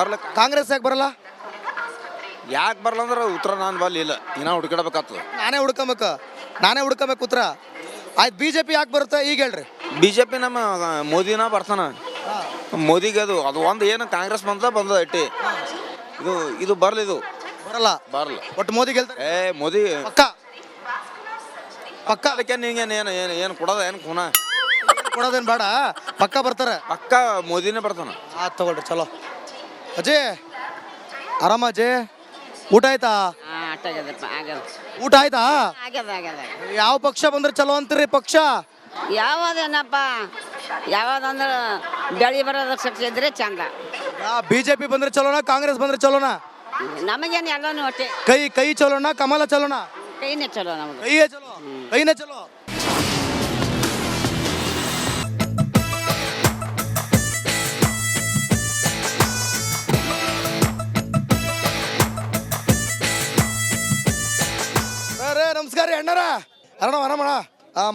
ಬರ್ಲಕ್ಕ ಕಾಂಗ್ರೆಸ್ ಯಾಕೆ ಬರಲ್ಲ? ಯಾಕೆ ಬರಲ್ಲ ಅಂದ್ರೆ ಉತ್ತರ ನಾನು ಬಲ್ಲಿ ಇಲ್ಲ. ಇನ್ನ ಹುಡುಕಿಡಬೇಕಾಗ್ತದೆ ನಾನೇ ಹುಡ್ಕೊಬೇಕು. ನಾನೇ ಹುಡ್ಕೋಬೇಕು ಉತ್ತರ. ಆಯ್ತು ಬಿ ಜೆ ಪಿ ಯಾಕೆ ಬರುತ್ತೆ ಈಗ ಹೇಳ್ರಿ. ಬಿ ಜೆ ಪಿ ನಮ್ಮ ಮೋದಿನ ಬರ್ತಾನ. ಮೋದಿಗೆ ಅದು ಅದು ಒಂದು ಏನು ಕಾಂಗ್ರೆಸ್ ಬಂದ ಬಂದ ಇಟ್ಟಿ ಇದು ಇದು ಬರಲಿ ಇದು. ಬರಲ್ಲ. ಬರಲ್ಲ ಒಟ್ಟು ಮೋದಿ ಗೆಲ್ತಾರೆ. ಏ ಮೋದಿ. ಪಕ್ಕ. ಪಕ್ಕ. ಅದಕ್ಕೆ ನಿಂಗೆ ಏನು ಏನು ಏನು ಕೊಡೋದ ಏನು ಖೂನ? ಕೊಡೋದೇನು ಬೇಡ. ಪಕ್ಕ ಬರ್ತಾರೆ. ಪಕ್ಕ ಮೋದಿನೇ ಬರ್ತಾನ. ಆ ತಗೊಳ್ರಿ ಚಲೋ. ಅಜಯ್ ಆರಾಮ ಅಜಯ್? ಊಟ ಆಯ್ತಾ? ಊಟ ಆಯ್ತಾ? ಯಾವ ಪಕ್ಷ ಬಂದ್ರೆ ಚಲೋ ಅಂತೀರಿ ಪಕ್ಷ? ಯಾವ್ದೇನಪ್ಪ? ಯಾವ್ದಂದ್ರೆ ಬೆಳಿ ಬರೋದಕ್ಕೆ ಪಕ್ಷ ಇದ್ರೆ ಚಂದ. ಬಿಜೆಪಿ ಬಂದ್ರೆ ಚಲೋನಾ ಕಾಂಗ್ರೆಸ್ ಬಂದ್ರೆ ಚಲೋನಾ? ನಮಗೇನು ಎಲ್ಲಾನು ಒಟ್ಟೆ. ಕೈ ಕೈ ಚಲೋನಾ ಕಮಲ ಚಲೋನಾ? ಕೈನೇ ಚಲೋ ನಮ್ಗೆ ಕೈಯೇ ಚಲೋ ಕೈನೇ ಚಲೋ. ನಮಸ್ಕಾರ ರೀ ಅರಣ ಅರಮಣ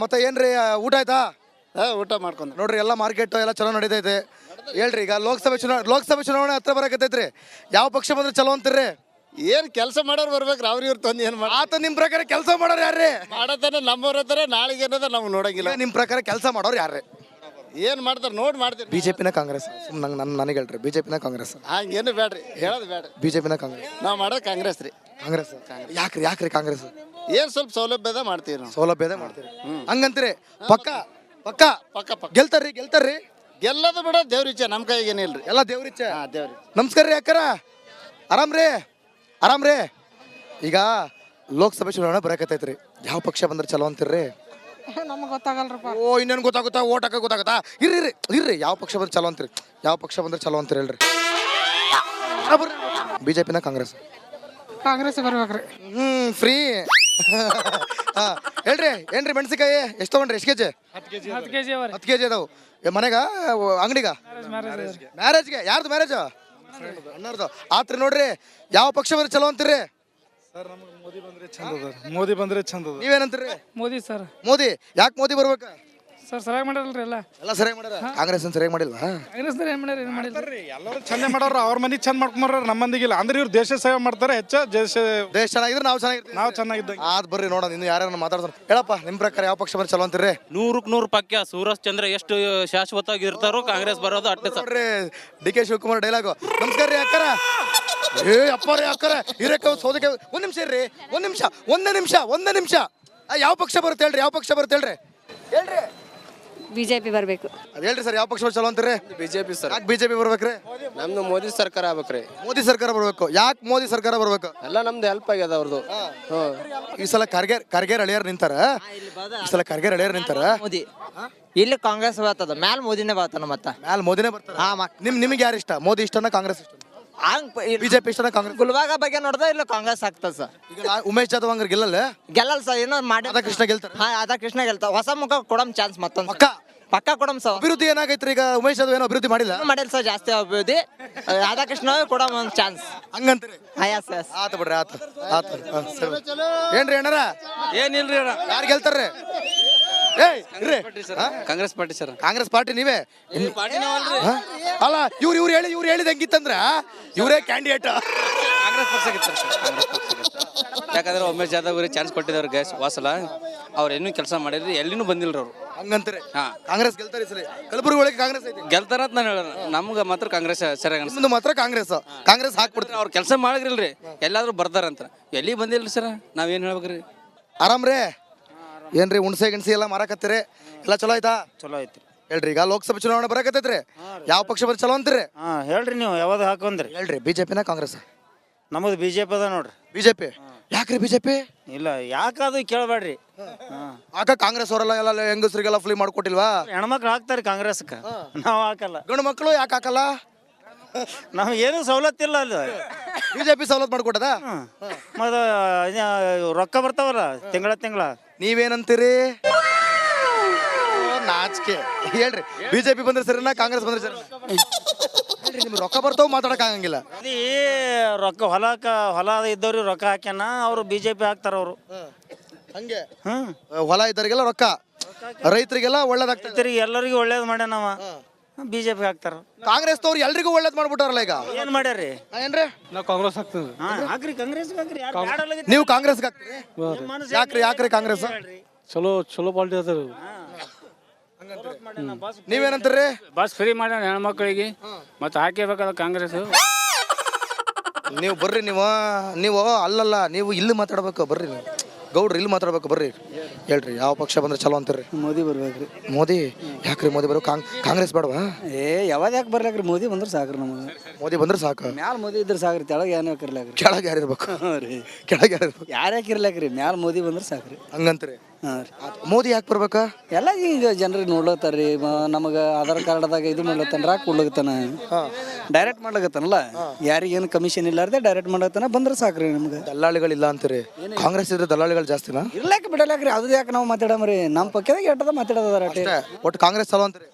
ಮತ್ತೆ ಏನ್ರಿ ಊಟ ಆಯ್ತಾ? ಊಟ ಮಾಡ್ಕೊಂಡು ನೋಡ್ರಿ ಎಲ್ಲ ಮಾರ್ಕೆಟ್ ಎಲ್ಲ ಚಲೋ ನಡೀತೈತೆ. ಹೇಳ್ರಿ ಈಗ ಲೋಕಸಭೆ ಚುನಾವಣೆ ಲೋಕಸಭೆ ಚುನಾವಣೆ ಹತ್ರ ಬರಕತ್ತೈತ್ರಿ. ಯಾವ ಪಕ್ಷ ಬಂದ್ರೆ ಚಲೋ ಅಂತೀರಿ? ಏನ್ ಕೆಲಸ ಮಾಡೋರು ಬರ್ಬೇಕು ಅವ್ರ ಇವ್ರ ತಂದು ಏನ್ ಮಾಡ ಆತ ನಿಮ್ ಪ್ರಕಾರ ಕೆಲಸ ಮಾಡೋರು ಯಾರ್ರಿ? ಮಾಡತಾನೆ ನಮ್ಮವ್ರ ಹತ್ರ ನಾಳೆಗೆ ಏನದ ನಮ್ಗೆ ನೋಡಂಗಿಲ್ಲ. ನಿಮ್ ಪ್ರಕಾರ ಕೆಲಸ ಮಾಡೋರು ಯಾರ್ರಿ? ಏನ್ ಮಾಡ್ತಾರೆ ನೋಡ್ ಮಾಡ್ತೀರಿ ಬಿಜೆಪಿನ ಕಾಂಗ್ರೆಸ್. ಸುಮ್ನೆ ನಂಗೆ ನನ್ನ ನನಗೆ ಹೇಳ್ರಿ ಬಿಜೆಪಿನ ಕಾಂಗ್ರೆಸ್. ಹಂಗೇನು ಬೇಡ್ರಿ ಹೇಳೋದು ಬೇಡ ಬಿಜೆಪಿನ ಕಾಂಗ್ರೆಸ್. ನಾವು ಮಾಡೋದು ಕಾಂಗ್ರೆಸ್ ರೀ. ಕಾಂಗ್ರೆಸ್. ಯಾಕ್ರಿ ಯಾಕ್ರಿ ಕಾಂಗ್ರೆಸ್? ಏನು ಸ್ವಲ್ಪ ಸೌಲಭ್ಯದ ಮಾಡ್ತೀವಿ ನಾವು. ಸೌಲಭ್ಯದ ಮಾಡ್ತೀರಿ. ಹಂಗಂತೀರಿ ಪಕ್ಕ ಪಕ್ಕ. ಪಕ್ಕ. ಪಕ್ಕ ಗೆಲ್ತಾರ್ರಿ ಗೆಲ್ತಾರ್ರಿ. ಗೆಲ್ಲದು ಬಿಡ ದೇವ್ರಿಚ್ಛೆ ನಮ್ಮ ಕೈಗೆ ಏನಿಲ್ರಿ ಎಲ್ಲ ದೇವ್ರಿಚ್ಛೆ ಹಾ ದೇವ್ರಿ ನಮಸ್ಕಾರ ರೀ ಅಕ್ಕರ. ಆರಾಮ್ ರೀ? ಆರಾಮ್ ರೀ? ಈಗ ಲೋಕಸಭೆ ಚುನಾವಣೆ ಬರಕತ್ತೈತ್ರಿ. ಯಾವ ಪಕ್ಷ ಬಂದ್ರೆ ಚಲೋ ಅಂತೀರ್ರಿ? ನಮಗೆ ಗೊತ್ತಾಗಲ್ರಪ್ಪ. ಓ ಇನ್ನೇನು ಗೊತ್ತಾಗುತ್ತಾ? ಓಟ್ ಹಾಕ ಗೊತ್ತಾಗುತ್ತಾ? ಇರ್ರಿ ಇರ್ರಿ ಇರ್ರಿ. ಯಾವ ಪಕ್ಷ ಬಂದ್ರೆ ಚಲೋ ಅಂತೀರಿ? ಯಾವ ಪಕ್ಷ ಬಂದ್ರೆ ಚಲೋ ಅಂತೀರಿ ಹೇಳ್ರಿ. ಬಿಜೆಪಿನ ಕಾಂಗ್ರೆಸ್. ಕಾಂಗ್ರೆಸ್ ಬರ್ಬೇಕ್ರಿ. ಹ್ಮ್ ಫ್ರೀ ಹಾ ಹೇಳ್ರಿ ಏನ್ರಿ ಮೆಣಸಿಕಾಯಿ ಎಷ್ಟು ತಗೊಂಡ್ರಿ? ಎಷ್ಟು ಕೆಜಿ? ಹತ್ತು ಕೆ ಜಿ ಹತ್ತು ಕೆಜಿ ಅದಾವು. ಏ, ಮನೆಗ ಅಂಗಡಿಗ? ಮ್ಯಾರೇಜ್ಗೆ ಯಾರ್ದು ಮ್ಯಾರೇಜ್ ಅಣ್ಣರ್ದು. ಆತ್ರಿ ನೋಡ್ರಿ ಯಾವ ಪಕ್ಷ ಬಂದ್ರೆ ಚಲೋ ಅಂತೀರಿ? ಮೋದಿ ಬಂದ್ರೆ ಚಂದ ಅದ. ನೀವೇನಂತೀರಿ? ಮೋದಿ ಸರ್. ಮೋದಿ ಯಾಕೆ ಮೋದಿ ಬರ್ಬೇಕು? ಸರ್ ಸರಿಯಾಗಿ ಮಾಡಲ್ರಿ ಎಲ್ಲ. ಎಲ್ಲ ಸರಿಯಾಗಿ ಮಾಡ್ಯಾರ? ಕಾಂಗ್ರೆಸ್ ಸರಿಯಾಗಿ ಮಾಡಿಲ್ಲ? ಕಾಂಗ್ರೆಸ್ ಏನ್ ಮಾಡ್ಯಾರ ಏನು ಮಾಡಿಲ್ಲ? ಎಲ್ಲರೂ ಚಂದ ಮಾಡೋರು ಅವ್ರ ಮನೆ ಚಂದ ಮಾಡ್ಕೊಂಬಾರ ನಮ್ಮ ಮಂದಿಗಿಲ್ಲ ಅಂದ್ರೆ ಇವ್ರು ದೇಶ ಸೇವೆ ಮಾಡ್ತಾರೆ ಹೆಚ್ಚ ದೇಶ ದೇಶ ಚೆನ್ನಾಗಿದ್ರೆ ನಾವು ಚೆನ್ನಾಗಿರ್ತೀವಿ. ನಾವು ಚೆನ್ನಾಗಿದ್ದಂಗೆ. ಆದ್ ಬರ್ರಿ ನೋಡೋಣ ಇನ್ನು ಯಾರ್ಯಾರು ಮಾತಾಡ್ತಾರೆ ಹೇಳಪ್ಪ ನಿಮ್ ಪ್ರಕಾರ ಯಾವ ಪಕ್ಷ ಬಂದ್ರೆ ಚಲೋ ಅಂತೀರಿ? ನೂರಕ್ಕೆ ನೂರು ಪಕ್ಕ ಸೂರಜ್ ಚಂದ್ರ ಎಷ್ಟು ಶಾಶ್ವತವಾಗಿ ಇರ್ತಾರೋ ಕಾಂಗ್ರೆಸ್ ಬರೋದು ಅಟ್ಟೆ sir. D K Shivakumar dialogue ನಮಸ್ಕಾರ ರೀ ಅಕ್ಕರ. ಏ ಅಪ್ಪ ರೀ ಅಕ್ಕರ ಹಿರೇಕ ಸೋದಕ್ಕೆ ಒಂದ್ ನಿಮಿಷ ಇರ್ರಿ. ಒಂದ್ ನಿಮಿಷ ಒಂದೇ ನಿಮಿಷ ಒಂದೇ ನಿಮಿಷ. ಯಾವ ಪಕ್ಷ ಬರುತ್ತೆ ಹೇಳ್ರಿ ಯಾವ ಪಕ್ಷ ಬರುತ್ತೆ ಹೇಳ್ರಿ? ಹೇಳ್ರಿ. ಬಿಜೆಪಿ ಬರಬೇಕು. ಅದ್ ಹೇಳ್ರಿ ಸರ್ ಯಾವ ಪಕ್ಷ ಚಲೋ ಅಂತೀರಿ? BJP sir. ಯಾಕೆ ಬಿಜೆಪಿ ಬರ್ಬೇಕ್ರಿ? ನಮ್ದು ಮೋದಿ ಸರ್ಕಾರ ಆಗ್ಬೇಕ್ರಿ. ಮೋದಿ ಸರ್ಕಾರ ಬರ್ಬೇಕು. ಯಾಕೆ ಮೋದಿ ಸರ್ಕಾರ ಬರ್ಬೇಕು? ಎಲ್ಲ ನಮ್ದು ಹೆಲ್ಪ್ ಆಗ್ಯದ ಅವ್ರದ್ದು ಈ ಸಲ ಖರ್ಗೆ ಖರ್ಗೆ ಅಳಿಯರ್ ನಿಂತಾರ? ಈ ಸಲ ಖರ್ಗೆ ಅಳಿಯರ್ ನಿಂತಾರ? ಮೋದಿ. ಇಲ್ಲಿ ಕಾಂಗ್ರೆಸ್ ಬರ್ತದ. ಮ್ಯಾಲ್ ಮೋದಿನೇ ಬರ್ತಾನ ಮತ್ತ ಮ್ಯಾಲ್ ಮೋದಿನೇ ಬರ್ತಾರ? ನಿಮ್ ನಿಮ್ಗೆ ಯಾರು ಇಷ್ಟ? ಮೋದಿ ಇಷ್ಟನ ಕಾಂಗ್ರೆಸ್ ಇಷ್ಟ ಹಂಗ್ ಬಿಜೆಪಿ ಇಷ್ಟನ ಕಾಂಗ್ರೆಸ್? ಗುಲ್ಬಾಗ ಬಗ್ಗೆ ನೋಡಿದ್ರೆ ಇಲ್ಲ ಕಾಂಗ್ರೆಸ್ ಆಗ್ತದ ಸರ್. ಈಗ ಉಮೇಶ್ ಜಾಧವ್ ಹಂಗಾರೆ ಗೆಲ್ಲಲ್ಲ? ಗೆಲ್ಲಲ್ ಸರ್ ಏನೋ ಮಾಡಿ ರಾಧಾಕೃಷ್ಣ ಗೆಲ್ತಾರೆ. ಹಾ ರಾಧಾಕೃಷ್ಣ ಗೆಲ್ತಾವ ಹೊಸ ಮುಖ ಕೊಡಮ್ ಚಾನ್ಸ್ ಮತ್ತೊಂದು ಪಕ್ಕ? ಪಕ್ಕ ಕೊಡಮ್ ಸರ್. ಅಭಿವೃದ್ಧಿ ಏನಾಗೈತ್ರಿ ಈಗ ಉಮೇಶ್ ಜಾಧವ್ ಏನೋ ಅಭಿವೃದ್ಧಿ ಮಾಡಿಲ್ಲ? ಮಾಡಿಲ್ಲ ಸರ್ ಜಾಸ್ತಿ ಅಭಿವೃದ್ಧಿ. ರಾಧಾಕೃಷ್ಣ ಕೊಡಮ್ ಒಂದ್ ಚಾನ್ಸ್. ಹಂಗಂತೀರಿ? ಹಾ ಎಸ್ ಎಸ್ ಆತ ಬಿಡ್ರಿ ಆತ ಆತ ಹಾ, ಸರಿ. ಏನ್ರಿ ಅಣ್ಣಾರ? ಏನಿಲ್ರಿ ಯಾರು ಗೆಲ್ತಾರ್ರಿ? ಏಯ್ ಇರ್ರಿ? Congress party sir. Congress party ನೀವೇ? ಹಾ? ಅಲ್ಲ ಇವ್ರು ಇವ್ರು ಹೇಳಿ ಇವ್ರು ಹೇಳಿದ ಹೆಂಗಿತ್ತಂದ್ರ? ಇವರೇ ಕ್ಯಾಂಡಿಡೇಟ್ ಕಾಂಗ್ರೆಸ್ ಪಕ್ಷ ಸರ್. ಕಾಂಗ್ರೆಸ್ ಪಕ್ಷ ಗೆಲ್ತಾರೆ. ಯಾಕಂದ್ರೆ ಉಮೇಶ್ ಜಾಧವ್ ಅವ್ರಿಗೆ ಚಾನ್ಸ್ ಕೊಟ್ಟಿದ್ದಾರೆ ಗ್ಯಾಸ್ ವಾಸಲ. ಅವ್ರು ಇನ್ನೂ ಕೆಲಸ ಮಾಡಿದ್ರಿ ಎಲ್ಲಿನೂ ಬಂದಿಲ್ಲ ಅವರು. ಹಂಗಂತೀರಿ. ಹಾ. ಕಾಂಗ್ರೆಸ್ ಗೆಲ್ತಾರೆ ಈ ಸಲ. ಕಲಬುರಗಿ ಒಳಗೆ ಕಾಂಗ್ರೆಸ್ ಐತಿ. ಗೆಲ್ತಾರ ಅಂತ ನಾನು ಹೇಳೋಣ ನಮ್ಗೆ ಮಾತ್ರ ಕಾಂಗ್ರೆಸ್ ಸರಿಯಾಗಿ ಅನ್ಸುತ್ತೆ. ನಿಮ್ದು ಮಾತ್ರ ಕಾಂಗ್ರೆಸ್. ಕಾಂಗ್ರೆಸ್ ಹಾಕ್ಬಿಡ್ತಾರೆ. ಅವ್ರು ಕೆಲಸ ಮಾಡಿದ್ರಿಲ್ರಿ ಎಲ್ಲಾದ್ರೂ ಬರ್ತಾರಂತ ಎಲ್ಲಿ ಬಂದಿಲ್ಲ ಸರ್? ನಾವೇನು ಹೇಳ್ಬೇಕ್ರಿ? ಆರಾಮ್ರಿ? ಏನ್ರಿ ಹುಣಸೆ ಗಿಣಸಿ ಎಲ್ಲ ಮಾರಾಕತ್ತೀರಿ? ಎಲ್ಲ ಚಲೋ ಆಯ್ತಾ? ಚಲೋ ಐತ್ರಿ. ಹೇಳ್ರಿ ಈಗ ಲೋಕಸಭೆ ಚುನಾವಣೆ ಬರಕತ್ತೈತ್ರಿ? ಯಾವ ಪಕ್ಷ ಬರ್ ಚಲೋ ಅಂತೀರಿ? ಹಾ ಹೇಳ್ರಿ ನೀವು ಯಾವ್ದು ಹಾಕೊಂಡ್ರಿ ಹೇಳ್ರಿ ಬಿಜೆಪಿನ ಕಾಂಗ್ರೆಸ್? ನಮ್ಮದು ಬಿಜೆಪಿ ಅದ ನೋಡ್ರಿ. ಬಿಜೆಪಿ? ಯಾಕ್ರಿ ಬಿಜೆಪಿ? ಇಲ್ಲ ಯಾಕದು ಕೇಳಬೇಡ್ರಿ ಆಗ ಕಾಂಗ್ರೆಸ್ ಅವರೆಲ್ಲ ಎಲ್ಲ ಹೆಂಗಸರಿಗೆಲ್ಲ ಫ್ರೀ ಮಾಡ್ಕೊಟ್ಟಿಲ್ವಾ? ಹೆಣ್ಮಕ್ಳು ಹಾಕ್ತಾರೆ ಕಾಂಗ್ರೆಸ್ಗೆ ನಾವು ಹಾಕಲ್ಲ. ಗಂಡು ಮಕ್ಕಳು ಯಾಕೆ ಹಾಕಲ್ಲ? ನಮ್ಗೆ ಏನು ಸವಲತ್ತಿಲ್ಲ ಅಲ್ಲಿ. ಬಿಜೆಪಿ ಸವಲತ್ತು ಮಾಡ್ಕೊಟ್ಟದ? ಮತ್ತು ರೊಕ್ಕ ಬರ್ತಾವಲ್ಲ ತಿಂಗಳ ತಿಂಗಳ. ನೀವೇನಂತೀರಿ? ನಾಚಿಕೆ. ಹೇಳ್ರಿ ಬಿಜೆಪಿ ಬಂದ್ರೆ ಸರಿನಾ ಕಾಂಗ್ರೆಸ್ ಬಂದ್ರೆ ಸರಿ ನಿಮ್ಗೆ ರೊಕ್ಕ ಬರ್ತಾವ ಮಾತಾಡಕ್ ಆಗಂಗಿಲ್ಲ. ರೊಕ್ಕ ಹೊಲಕ್ಕ ಹೊಲ ಇದ್ದವ್ರಿಗೆ ರೊಕ್ಕ ಹಾಕ್ಯಾನ ಅವರು ಬಿಜೆಪಿ ಹಾಕ್ತಾರ ಅವರು. ಹಂಗೆ. ಹ್ಮ್. ಹೊಲ ಇದ್ದವರಿಗೆಲ್ಲ ರೊಕ್ಕ. ರೈತರಿಗೆಲ್ಲ ಒಳ್ಳೇದಾಗ್ತೈತಿ ಎಲ್ಲರಿಗೂ ಒಳ್ಳೇದ್ ಮಾಡ್ಯಾನವ ಬಿ ಜೆ ಪಿ ಹಾಕ್ತಾರ. ಕಾಂಗ್ರೆಸ್ನವ್ರು ಎಲ್ರಿಗೂ ಒಳ್ಳೇದ್ ಮಾಡ್ಬಿಟ್ಟಾರಲ್ಲ ಈಗ? ಏನು ಮಾಡ್ಯಾರ್ರಿ? ಏನ್ರಿ? ನಾವು ಕಾಂಗ್ರೆಸ್ ಹಾಕ್ತೀವಿ ಹಾಂ ಹಾಕ್ರಿ ಕಾಂಗ್ರೆಸ್ ಹಾಕ್ರಿ. ಯಾರು ಬ್ಯಾಡಲ್ಲ ನೀವು ಕಾಂಗ್ರೆಸ್ಗೆ ಹಾಕ್ತೀರಿ? ಯಾಕ್ರಿ ಯಾಕ್ರಿ ಕಾಂಗ್ರೆಸ್? ಚಲೋ ಚಲೋ ಪಾಲ್ಟಿ ಅದ. ನೀವೇನಂತೀರಿ? ಬಸ್ ಫ್ರೀ ಮಾಡ್ಯಾನ ಹೆಣ್ಮಕ್ಳಿಗೆ. ಮತ್ತೆ ಹಾಕಿಬೇಕಲ್ಲ ಕಾಂಗ್ರೆಸ್? ನೀವು ಬರ್ರಿ ನೀವು ನೀವು ಅಲ್ಲಲ್ಲ ನೀವು ಇಲ್ಲಿ ಮಾತಾಡ್ಬೇಕು ಬರ್ರಿ ನೀವು. ಗೌಡ್ರಿ ಇಲ್ಲಿ ಮಾತಾಡ್ಬೇಕು ಬರ್ರಿ. ಹೇಳ್ರಿ ಯಾವ ಪಕ್ಷ ಬಂದ್ರೆ ಚಲೋ ಅಂತೀರಿ ಮೋದಿ ಬರ್ಬೇಕ್ರಿ. ಮೋದಿ? ಯಾಕ್ರಿ ಮೋದಿ ಬರೋ ಕಾಂಗ್ ಕಾಂಗ್ರೆಸ್ ಬೇಡವಾ? ಏ ಯಾವಾಗ ಯಾಕೆ ಬರ್ಲಾಕ್ರಿ? ಮೋದಿ ಬಂದ್ರೆ ಸಾಕ್ರಿ ನಮಗೆ. ಮೋದಿ ಬಂದ್ರೆ ಸಾಕು? ಮ್ಯಾಲ ಮೋದಿ ಇದ್ರೆ ಸಾಕ್ರಿ ತೆಳಗೆ ಏನು ಹಾಕಿರ್ಲಾಕ್ರಿ ಕೆಳಗೆ ಯಾರು ಇರ್ಬೇಕು? ಹಾಂ ರೀ. ಕೆಳಗೆ ಯಾರು ಇರ್ಬೇಕು? ಯಾರು ಯಾಕಿರ್ಲಾಕ್ರಿ ಮ್ಯಾಲ ಮೋದಿ ಬಂದ್ರೆ ಸಾಕ್ರಿ. ಹಂಗಂತೀರಿ. ಹಾಂ ರೀ. ಮೋದಿ ಯಾಕೆ ಬರ್ಬೇಕಾ? ಎಲ್ಲ ಈಗ ಜನರಿಗೆ ನೋಡ್ಲತ್ತಾರ ರೀ ನಮಗೆ ಆಧಾರ್ ಕಾರ್ಡ್ದಾಗ ಇದು ಮಾಡ್ಲತ್ತಾನ ರಾಕ್ ಕೊಡ್ಲತ್ತಾನ ಡೈರೆಕ್ಟ್ ಮಾಡ್ಲಕತ್ತಾನಲ್ಲ? ಯಾರಿಗೇನು ಕಮಿಷನ್ ಇಲ್ಲಾರ್ದೆ ಡೈರೆಕ್ಟ್ ಮಾಡ್ಲತ್ತಾನ ಬಂದ್ರೆ ಸಾಕ್ರಿ ನಮ್ಗೆ. ದಲ್ಲಾಳಿಗಳಿಲ್ಲ ಅಂತೀರಿ. ಕಾಂಗ್ರೆಸ್ ಇದ್ರೆ ದಲ್ಲಾಳಿಗಳು ಜಾಸ್ತಿನಾ? ಇರ್ಲಾಕ ಬಿಡಲಾಕ್ರಿ ಅದು ಯಾಕೆ ನಾವು ಮಾತಾಡಮ್ರಿ? ನಮ್ಮ ಪಕ್ಕದಾಗ ಎಟ್ಟದ ಮಾತಾಡೋದಾರ ಒಟ್ಟು ಕಾಂಗ್ರೆಸ್ ಚಲೋ ಅಂತೀರಿ.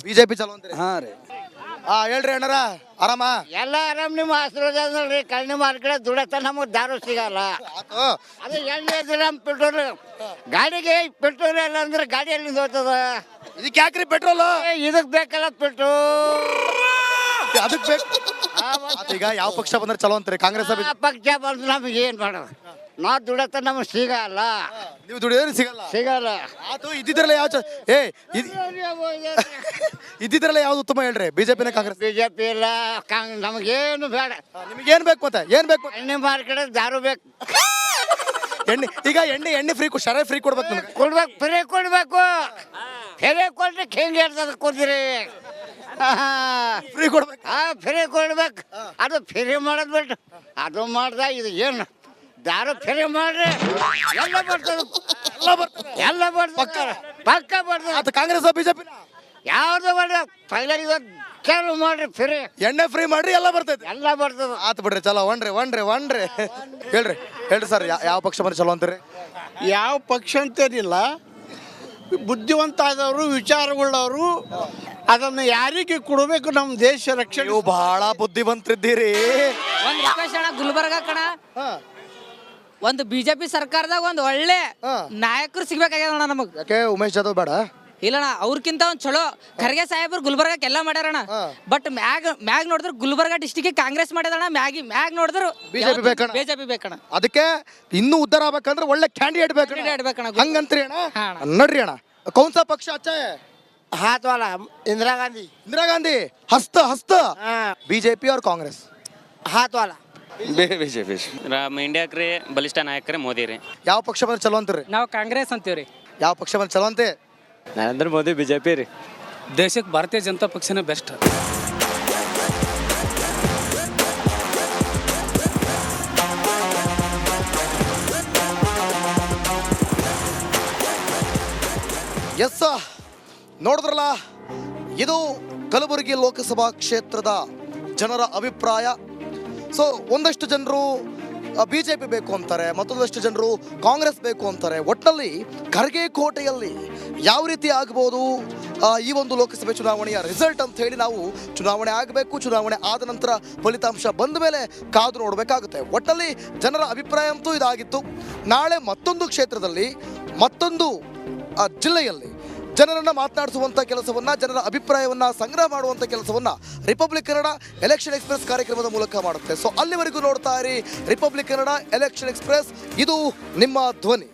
ಬಿಜೆಪಿ ಚಲೋ ಅಂತೀರಿ. ಹಾಂ ರೀ. ಹಾ ಹೇಳ್ರಿ ಅಣ್ಣರ ಆರಾಮ? ಎಲ್ಲ ಆರಾಮ್ ನಿಮ್ಮ ಆಶೀರ್ವಾದ ನೋಡ್ರಿ. ಕಣ್ಣಿ ಮಾರ್ಕಡೆ ದುಡತ ನಮಗೆ ದಾರು ಸಿಗಲ್ಲ. ಆತು. ಅದು ಎಣ್ಣೆ ನಮ್ ನಮ್ಮ ಪೆಟ್ರೋಲ್. ಗಾಡಿಗೆ ಪೆಟ್ರೋಲ್ ಎಲ್ಲ ಅಂದ್ರೆ ಗಾಡಿ ಎಲ್ಲಿಂದ ಹೋಗ್ತದ? ಇದಕ್ಕೆ ಯಾಕ್ರಿ ಪೆಟ್ರೋಲ್? ಇದಕ್ಕೆ ಇದಕ್ ಬೇಕಲ್ಲ ಪೆಟ್ರೋಲ್. ಅದಕ್ಕೆ ಬೇಕು. ಈಗ ಯಾವ ಪಕ್ಷ ಬಂದ್ರೆ ಚಲೋ ಅಂತಾರೆ? ಕಾಂಗ್ರೆಸ್ ಆ ಪಕ್ಷ ಬಂದ್ರೆ ನಮ್ಗೆ ಏನ್ ಮಾಡೋದು? ನಾ ದುಡತ ನಮಗೆ ಸಿಗಲ್ಲ. ನೀವು ದುಡಿಯೋದ್ರೆ ಸಿಗಲ್ಲ? ಸಿಗಲ್ಲ. ಅದು ಇದ್ದಿದ್ರಲ್ಲ ಯಾವ ಏ ಇದ್- ಇದ್ದಿದ್ರಲ್ಲ ಯಾವ್ದು ಉತ್ತಮ ಹೇಳ್ರಿ? ಬಿಜೆಪಿನ ಕಾಂಗ್ರೆಸ್ ಬಿಜೆಪಿ ಇಲ್ಲ ಕಾಂಗ್ ನಮಗೇನು ಬೇಡ. ನಿಮ್ಗೆ ಏನ್ ಬೇಕು ಮತ್ತೆ? ಏನ್ ಬೇಕು? ಎಣ್ಣೆ ಮಾರ್ಕೆಟ್ ದಾರು ಬೇಕು. ಎಣ್ಣೆ ಈಗ ಎಣ್ಣೆ ಎಣ್ಣೆ ಫ್ರೀ ಶರ ಫ್ರೀ ಕೊಡ್ಬೇಕು ನಿಮ್ಗೆ. ಕೊಡ್ಬೇಕು ಫ್ರೀ ಕೊಡ್ಬೇಕು. ಫ್ರೀ ಕೊಡ್ರಿ ಹೆಂಗೆ ಹೇಳ್ತದೆ ಕೊಡ್ತೀರಿ? ಫ್ರೀ ಕೊಡ್ಬೇಕು. ಹಾ ಫ್ರೀ ಕೊಡ್ಬೇಕು. ಅದು ಫ್ರೀ ಮಾಡೋದ್ ಬಿಟ್ಟು ಅದು ಮಾಡ್ದ ಇದು ಏನು ದಾರು ಫ್ರೀ ಮಾಡ್ರಿ. ಎಲ್ಲ ಬರ್ತದೆ. ಎಲ್ಲ ಬರ್ತದೆ. ಎಲ್ಲ ಬರ್ತದ. ಪಕ್ಕ. ಬರ್ತದೆ. ಅದು ಕಾಂಗ್ರೆಸ್ ಬಿಜೆಪಿ ಯಾವ್ದು ಬೇಡ ಫೈನಲ್ ಇವತ್ತು ಚಾಲು ಮಾಡ್ರಿ ಫ್ರೀ ಎಣ್ಣೆ ಫ್ರೀ ಮಾಡ್ರಿ ಎಲ್ಲ ಬರ್ತೈತಿ ಎಲ್ಲ ಬರ್ತದೆ. ಆತ್ ಬಿಡ್ರಿ ಚಲೋ ಒನ್ರಿ ಒನ್ರಿ ಒನ್ರಿ ಹೇಳ್ರಿ ಹೇಳ್ರಿ ಸರ್ ಯಾವ ಪಕ್ಷ ಬಂದ್ರೆ ಚಲೋ ಅಂತೀರಿ? ಯಾವ ಪಕ್ಷ ಅಂತೇನಿಲ್ಲ ಬುದ್ಧಿವಂತ ಆದವರು ವಿಚಾರಗಳವರು ಅದನ್ನು ಯಾರಿಗೆ ಕೊಡಬೇಕು? ನಮ್ಮ ದೇಶ ರಕ್ಷಣೆ. ನೀವು ಬಹಳ ಬುದ್ಧಿವಂತರಿದ್ದೀರಿ. ಗುಲ್ಬರ್ಗ ಕಣ. ಒಂದು ಬಿಜೆಪಿ ಸರ್ಕಾರದಾಗ ಒಂದು ಒಳ್ಳೆ. ನಾಯಕರು ಸಿಗ್ಬೇಕಾಗ್ಯದ ಅಣ್ಣ ನಮಗ್. ಯಾಕೆ ಉಮೇಶ್ ಜಾಧವ್ ಬೇಡ? ಇಲ್ಲಣ್ಣ ಅವ್ರಕ್ಕಿಂತ ಒಂದ್ ಚಲೋ ಖರ್ಗೆ ಸಾಹೇಬ್ರು ಗುಲ್ಬರ್ಗಕ್ಕೆ ಎಲ್ಲ ಮಾಡ್ಯಾರಣ. ಬಟ್ ಮ್ಯಾಗ್ ಮ್ಯಾಗ್ ನೋಡಿದ್ರು ಗುಲ್ಬರ್ಗ ಡಿಸ್ಟಿಕ್ ಕಾಂಗ್ರೆಸ್ ಮಾಡ್ಯದಣ್ಣ ಮ್ಯಾಗಿ ಮ್ಯಾಗ್ ನೋಡಿದ್ರು ಬಿಜೆಪಿ ಬೇಕಣ್ಣ. ಬಿಜೆಪಿ ಬೇಕಣ್ಣ. ಅದಕ್ಕೆ ಇನ್ನೂ ಉದ್ದಾರ ಆಗ್ಬೇಕಂದ್ರೆ ಒಳ್ಳೆ ಕ್ಯಾಂಡಿಡೇಟ್ ಬೇಕು ಬೇಕಣ್ಣ. ಹಂಗಂತ್ರಿ ಅಣ್ಣ? ನೋಡ್ರಿ ಅಣ್ಣ. ಕೌನ್ಸ ಪಕ್ಷ ಅಚ್ಚ ಹಾತ್ ವಾಲ ಇಂದಿರಾ ಗಾಂಧಿ. ಇಂದಿರಾ ಗಾಂಧಿ ಹಸ್ತ ಹಸ್ತ. ಬಿಜೆಪಿ ಅವ್ರ ಕಾಂಗ್ರೆಸ್. ಹಾತ್ ವಾಲ ಬಿಜೆಪಿ ನಮ್ಮ ಇಂಡಿಯಾಕ್ಕೆ ರೀ ಬಲಿಷ್ಠ ನಾಯಕರೇ ಮೋದಿ ರೀ ಯಾವ ಪಕ್ಷ ಬಂದ್ರೆ ಚಲೋ ಅಂತೀರಿ? ನಾವು ಕಾಂಗ್ರೆಸ್ ಅಂತೀವ್ರಿ. ಯಾವ ಪಕ್ಷ ಬಂದ್ರೆ ಚಲೋ ಅಂತೆ? ನರೇಂದ್ರ ಮೋದಿ ಬಿಜೆಪಿ ರೀ. ದೇಶಕ್ಕೆ ಭಾರತೀಯ ಜನತಾ ಪಕ್ಷನೇ ಬೆಸ್ಟ್. ಎಸ್ ನೋಡಿದ್ರಲ್ಲ ಇದು ಕಲಬುರಗಿ ಲೋಕಸಭಾ ಕ್ಷೇತ್ರದ ಜನರ ಅಭಿಪ್ರಾಯ. ಸೊ ಒಂದಷ್ಟು ಜನರು ಬಿ ಜೆ ಪಿ ಬೇಕು ಅಂತಾರೆ, ಮತ್ತೊಂದಷ್ಟು ಜನರು ಕಾಂಗ್ರೆಸ್ ಬೇಕು ಅಂತಾರೆ. ಒಟ್ಟಿನಲ್ಲಿ ಖರ್ಗೆ ಕೋಟೆಯಲ್ಲಿ ಯಾವ ರೀತಿ ಆಗ್ಬೋದು ಈ ಒಂದು ಲೋಕಸಭೆ ಚುನಾವಣೆಯ ರಿಸಲ್ಟ್ ಅಂತ ಹೇಳಿ ನಾವು ಚುನಾವಣೆ ಆಗಬೇಕು, ಚುನಾವಣೆ ಆದ ನಂತರ ಫಲಿತಾಂಶ ಬಂದ ಮೇಲೆ ಕಾದು ನೋಡಬೇಕಾಗುತ್ತೆ. ಒಟ್ಟಲ್ಲಿ ಜನರ ಅಭಿಪ್ರಾಯ ಅಂತೂ ಇದಾಗಿತ್ತು. ನಾಳೆ ಮತ್ತೊಂದು ಕ್ಷೇತ್ರದಲ್ಲಿ, ಮತ್ತೊಂದು ಜಿಲ್ಲೆಯಲ್ಲಿ ಜನರನ್ನ ಮಾತನಾಡಿಸುವಂತ ಕೆಲಸವನ್ನ, ಜನರ ಅಭಿಪ್ರಾಯವನ್ನ, ಸಂಗ್ರಹ ಮಾಡುವಂತ ಕೆಲಸವನ್ನ ರಿಪಬ್ಲಿಕ್ ಕನ್ನಡ ಎಲೆಕ್ಷನ್ ಎಕ್ಸ್ಪ್ರೆಸ್ ಕಾರ್ಯಕ್ರಮದ ಮೂಲಕ ಮಾಡುತ್ತೆ. ಸೊ ಅಲ್ಲಿವರೆಗೂ ನೋಡ್ತಾ ಇರಿ ರಿಪಬ್ಲಿಕ್ ಕನ್ನಡ ಎಲೆಕ್ಷನ್ ಎಕ್ಸ್ಪ್ರೆಸ್ ಇದು ನಿಮ್ಮ ಧ್ವನಿ.